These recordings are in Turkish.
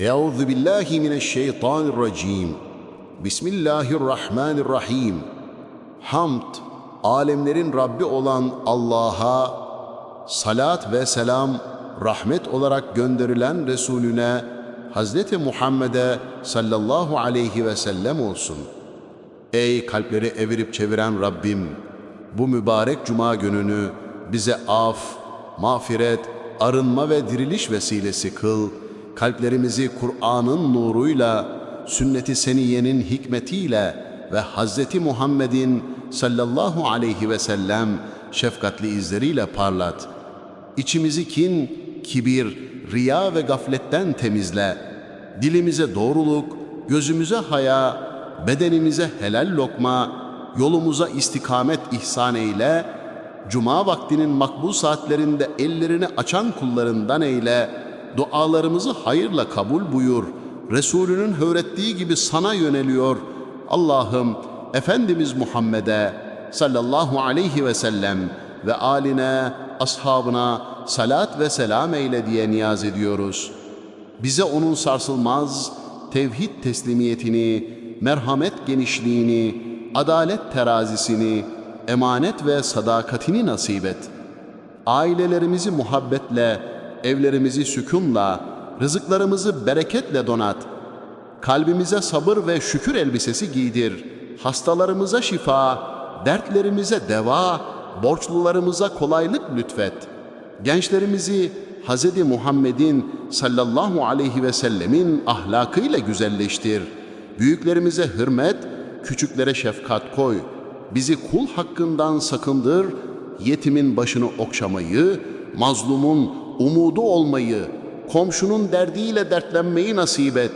Euzu billahi mineşşeytanirracim. Bismillahirrahmanirrahim. Hamd, alemlerin Rabbi olan Allah'a, salat ve selam, rahmet olarak gönderilen Resulüne, Hazreti Muhammed'e sallallahu aleyhi ve sellem olsun. Ey kalpleri evirip çeviren Rabbim! Bu mübarek cuma gününü bize af, mağfiret, arınma ve diriliş vesilesi kıl. Kalplerimizi Kur'an'ın nuruyla, sünnet-i seniyenin hikmetiyle ve Hazreti Muhammed'in sallallahu aleyhi ve sellem şefkatli izleriyle parlat. İçimizi kin, kibir, riya ve gafletten temizle. Dilimize doğruluk, gözümüze haya, bedenimize helal lokma, yolumuza istikamet ihsan eyle, Cuma vaktinin makbul saatlerinde ellerini açan kullarından eyle, dualarımızı hayırla kabul buyur. Resulünün öğrettiği gibi sana yöneliyor. Allah'ım Efendimiz Muhammed'e sallallahu aleyhi ve sellem ve aline, ashabına salat ve selam eyle diye niyaz ediyoruz. Bize onun sarsılmaz tevhid teslimiyetini, merhamet genişliğini, adalet terazisini, emanet ve sadakatini nasip et. Ailelerimizi muhabbetle, evlerimizi sükunla, rızıklarımızı bereketle donat. Kalbimize sabır ve şükür elbisesi giydir. Hastalarımıza şifa, dertlerimize deva, borçlularımıza kolaylık lütfet. Gençlerimizi Hz. Muhammed'in sallallahu aleyhi ve sellemin ahlakıyla güzelleştir. Büyüklerimize hürmet, küçüklere şefkat koy. Bizi kul hakkından sakındır, yetimin başını okşamayı, mazlumun umudu olmayı, komşunun derdiyle dertlenmeyi nasip et.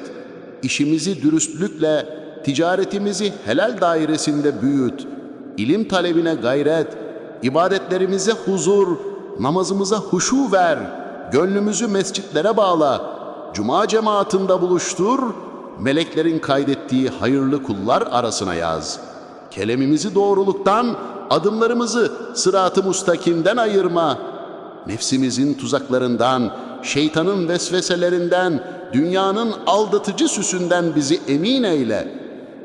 İşimizi dürüstlükle, ticaretimizi helal dairesinde büyüt. İlim talebine gayret, ibadetlerimize huzur, namazımıza huşu ver. Gönlümüzü mescitlere bağla. Cuma cemaatinde buluştur. Meleklerin kaydettiği hayırlı kullar arasına yaz. Kelemimizi doğruluktan, adımlarımızı sırat-ı mustakimden ayırma. Nefsimizin tuzaklarından, şeytanın vesveselerinden, dünyanın aldatıcı süsünden bizi emin eyle.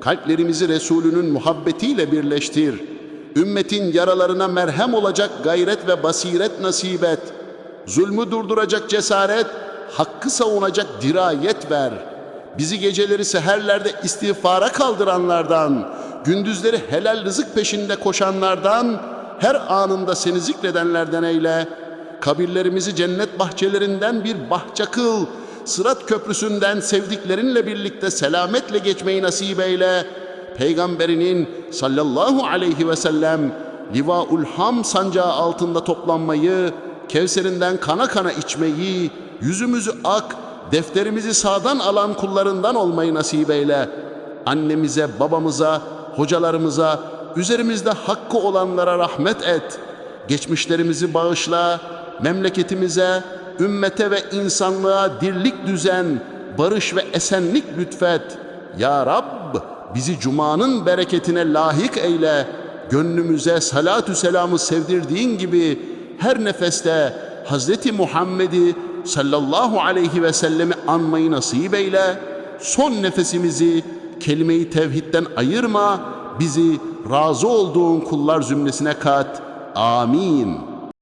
Kalplerimizi Resulünün muhabbetiyle birleştir. Ümmetin yaralarına merhem olacak gayret ve basiret nasip et. Zulmü durduracak cesaret, hakkı savunacak dirayet ver. Bizi geceleri seherlerde istiğfara kaldıranlardan, gündüzleri helal rızık peşinde koşanlardan, her anında seni zikredenlerden eyle. Kabirlerimizi cennet bahçelerinden bir bahçe kıl. Sırat köprüsünden sevdiklerinle birlikte selametle geçmeyi nasip eyle. Peygamberinin sallallahu aleyhi ve sellem Livaul Ham sancağı altında toplanmayı, Kevserinden kana kana içmeyi, yüzümüzü ak, defterimizi sağdan alan kullarından olmayı nasip eyle. Annemize, babamıza, hocalarımıza, üzerimizde hakkı olanlara rahmet et. Geçmişlerimizi bağışla, memleketimize, ümmete ve insanlığa dirlik düzen, barış ve esenlik lütfet. Ya Rab, bizi Cuma'nın bereketine layık eyle. Gönlümüze salatü selamı sevdirdiğin gibi her nefeste Hazreti Muhammed'i sallallahu aleyhi ve sellemi anmayı nasip eyle. Son nefesimizi kelime-i tevhidden ayırma. Bizi razı olduğun kullar zümresine kat. Amin.